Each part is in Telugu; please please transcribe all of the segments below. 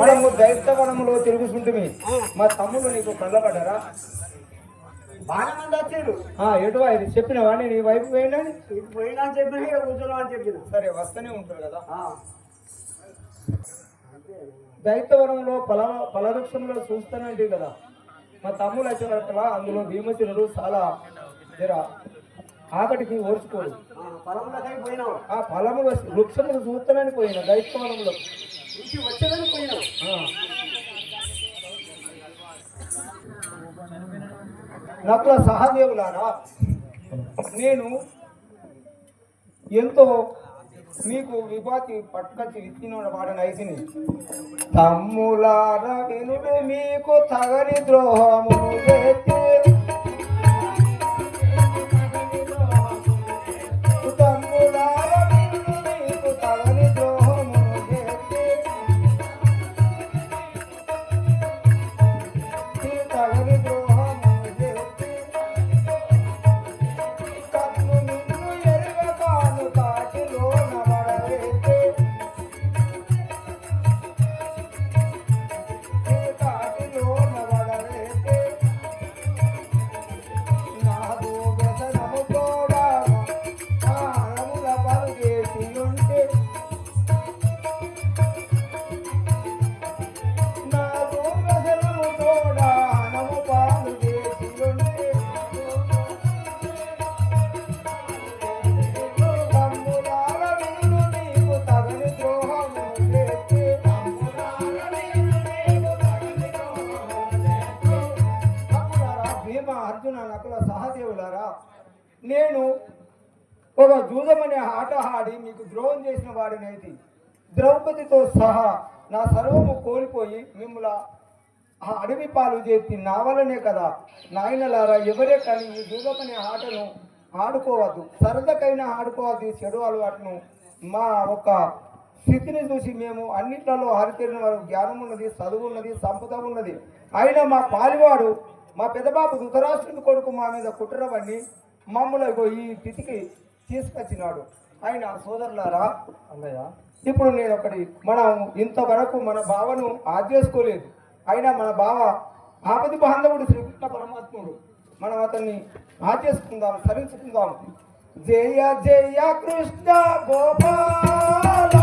మనము దైత్యవనములో తిరుగుతుంటే మా తమ్ముడు నీకు కళ్ళబడ్డారా? బాగా మంది వచ్చారు. ఆ, ఎటు ఇది చెప్పినవా? నేను ఈ వైపు పోయినని పోయినా అని చెప్పిన కూర్చోలో అని చెప్పిన. సరే వస్తూనే ఉంటారు కదా. దైత్యవనంలో ఫల ఫలవృక్షంలో చూస్తానంటే కదా. మా తమ్ముడు వరకలా అందులో భీమసేనుడు చాలా జర ఆకటికి ఓర్చుకోడు. ఆ, ఫలములు వృక్షములు చూస్తానని పోయిన దైత్యవనంలో ఇంటి వచ్చేదని. నకుల సహదేవులారా నేను ఎంతో మీకు విభాతి పట్టుకొచ్చి విత్తిన వాడని అయితిని తమ్ములార వినుడు మీకు తగని ద్రోహము చేస్తే నేను ఒక జూదమనే ఆట ఆడి మీకు ద్రోహం చేసిన వాడినైతే ద్రౌపదితో సహా నా సర్వము కోల్పోయి మిమ్మల్ని ఆ అడవి పాలు చేసి నా వల్లనే కదా. నాయనలారా ఎవరే కానీ ఈ జూదమనే ఆటను ఆడుకోవద్దు. సరదకైనా ఆడుకోవద్దు. ఈ చెడు అలవాటును మా ఒక స్థితిని చూసి మేము అన్నిట్లలో హరితేరిన వారు జ్ఞానం ఉన్నది చదువు ఉన్నది సంపద ఉన్నది. అయినా మా పాలివాడు మా పెద్దబాబు ధృతరాష్ట్రుడి కొడుకు మా మీద కుట్రవన్నీ మమ్మల్ని ఈ స్థితికి తీసుకొచ్చినాడు. ఆయన సోదరులారా అన్నయ్య ఇప్పుడు నేను ఒకటి మనం ఇంతవరకు మన బావను ఆదేసుకోలేదు. అయినా మన బావ ఆపది బాంధవుడు శ్రీకృష్ణ పరమాత్ముడు. మనం అతన్ని ఆచేసుకుందాం సరించుకుందాం జయ జయ కృష్ణ గోపాల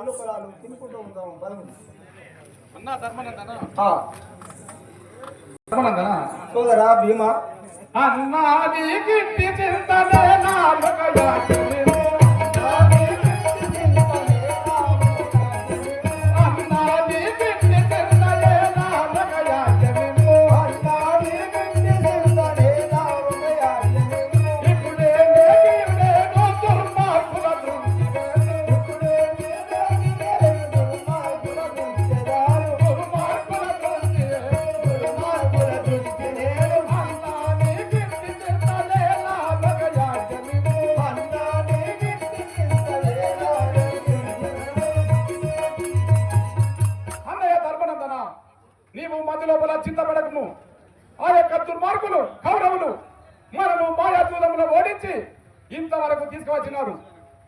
పండ్లు పొలాలు తినుకుంటూ ఉందాం బలం అన్నా ధర్మనందన? సోదరా భీమా. అన్నాది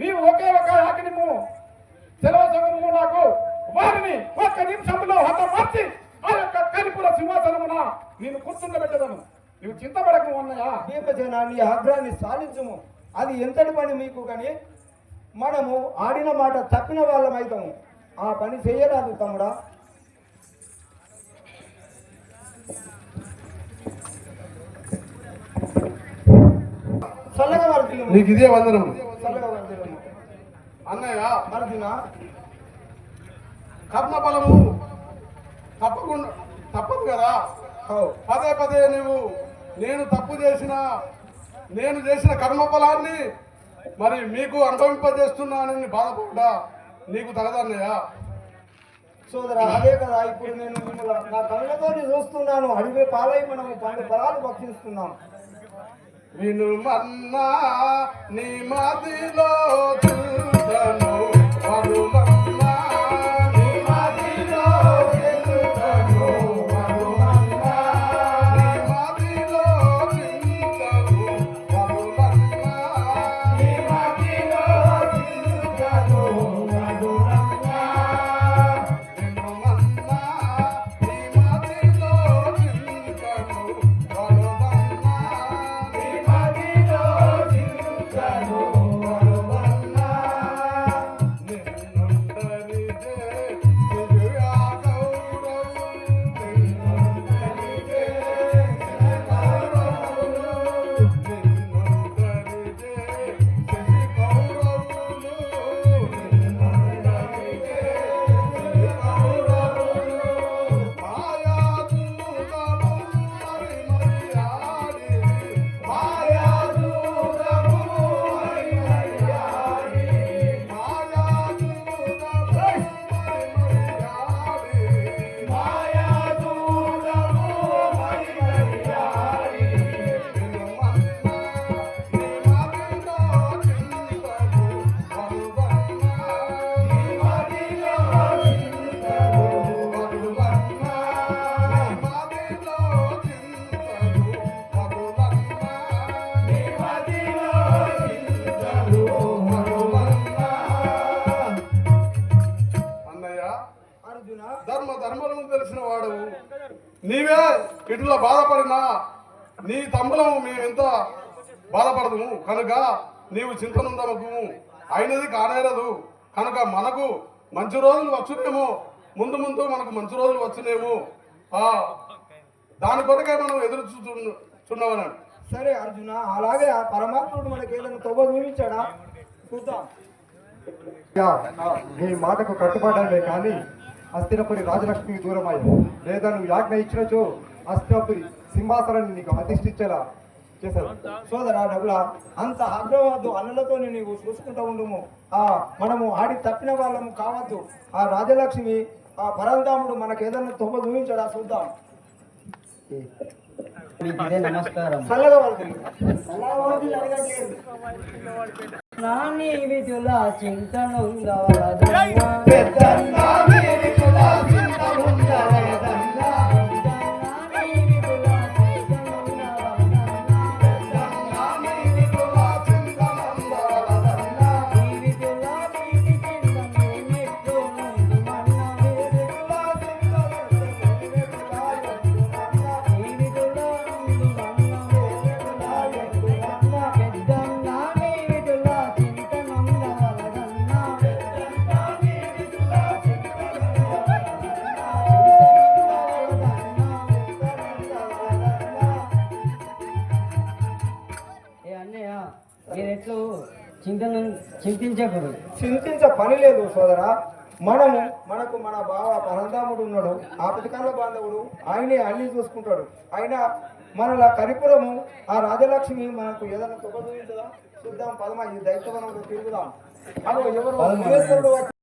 నీవు ఒకే ఒక ఆకినిము సెలవసము నాకు వారిని ఒక్క నిమిషంలో హతమార్చి ఆ యొక్క కలిపుల సింహాసనమున నేను కూర్చుండబెట్టదను. నీవు చింతపడకము అన్నయ్య. భీమసేన నీ ఆగ్రహాన్ని సాధించుము. అది ఎంతటి పని మీకు కానీ? మనము ఆడిన మాట తప్పిన వాళ్ళమైతాము ఆ పని చేయరాదు తమ్ముడా. నీకు ఇదే వందనము. అన్నయ్య అర్జున కర్మ బలము తప్పకుండా తప్పదు కదా. పదే పదే నువ్వు నేను తప్పు చేసిన నేను చేసిన కర్మ ఫలాన్ని మరి మీకు అనుభవింపజేస్తున్నానని బాధపడ్డా నీకు తగదన్నయ్య. సోదరా అదే కదా ఇప్పుడు నేను నా కళ్ళతో చూస్తున్నాను. అడిగే పాలై మనము పండు ఫలాలు భక్షిస్తున్నాం. వినుమన్నా నీ మదిలో చూడను నీవే ఇటులో బాధపడినా నీ తమ్ములము మేము ఎంత బాధపడదుము. కనుక నీవు చింతనుందమకు అయినది కానేరదు. కనుక మనకు మంచి రోజులు వచ్చునేమో. ముందు ముందు మనకు మంచి రోజులు వచ్చునేమో. ఆ దాని కొరకే మనం ఎదురు చున్నవనండి సరే అర్జున అలాగే ఆ పరమాత్ముడు మనకి ఏదైనా తొవ్వ చూపించాడా? చూద్దాం. నీ మాటకు కట్టుబడాలే కానీ అస్థిరపురి రాజలక్ష్మికి దూరమయ్యా లేదా నువ్వు యాజ్ఞ ఇచ్చినచో అస్థిరపురి సింహాసనాన్ని నీకు అధిష్ఠించేలా చేశారు. సోదరా డబ్బుల అంత ఆగ్రహవద్దు అన్నలతో నీవు చూసుకుంటూ ఉండుము. ఆ మనము ఆడి తప్పిన వాళ్ళము కావద్దు. ఆ రాజలక్ష్మి ఆ పరంధాముడు మనకి ఏదైనా తొవ్వ చూపించాడా చూద్దాం నమస్కారం. చల్లగా నాని విధుల చింతనుందవలదన్నా పెద్దన్నా వీరికుల మీరెట్లు చింతను చింతించకూడదు. చింతించ పని లేదు సోదరా. మనము మనకు మన బావ పరంధాముడు ఉన్నాడు. ఆపతికాల బాంధవుడు ఆయనే అన్ని చూసుకుంటాడు. ఆయన మనల కరిపురము ఆ రాజలక్ష్మి మనకు ఏదైనా చూపించదా? చూద్దాం పదమా ఈ దైత్యవనంలో తిరుగుదాం. అదో ఎవరు